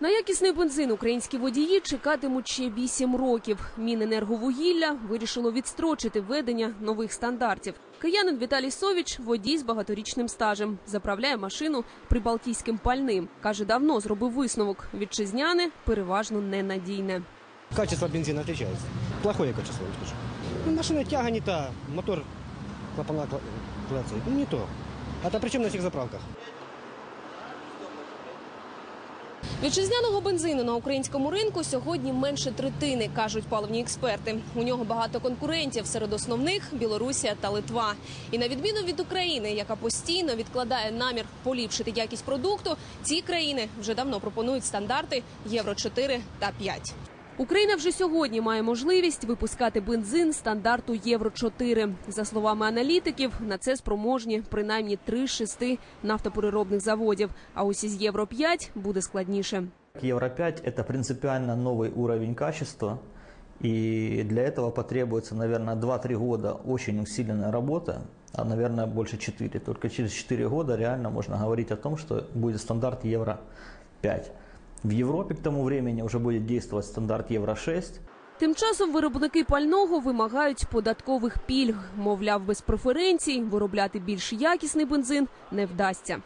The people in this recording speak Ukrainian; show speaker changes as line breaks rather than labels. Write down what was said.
На якісний бензин українські водії чекатимуть ще 8 років. Міненерговугілля вирішило відстрочити введення нових стандартів. Киянин Віталій Совіч – водій з багаторічним стажем. Заправляє машину прибалтійським пальним. Каже, давно зробив висновок. Вітчизняне переважно ненадійне.
Качество бензина отличается. Плохое качество. Ну, машина тяга не та, мотор клапана кла- клацает. Ну, не то. Это причем на всех заправках.
Вітчизняного бензину на українському ринку сьогодні менше третини, кажуть паливні експерти. У нього багато конкурентів серед основних Білорусія та Литва. І на відміну від України, яка постійно відкладає намір поліпшити якість продукту, ці країни вже давно пропонують стандарти Євро 4 та 5. Україна вже сьогодні має можливість випускати бензин стандарту Євро 4 За словами аналітиків, на це спроможні принаймні 3 з 6 нафтопереробних заводів. А ось із Євро 5 буде складніше.
Евро 5 – это принципиально новый уровень качества. И для этого потребуется, наверное, 2-3 года очень усиленная работа, а, наверное, больше 4. Только через 4 года реально можно говорить о том, что будет стандарт Евро 5. В Европе к тому времени уже будет действовать стандарт Евро 6.
Тим часом виробники пального вимагають податкових пільг. Мовляв, без преференцій виробляти більш якісний бензин не вдасться.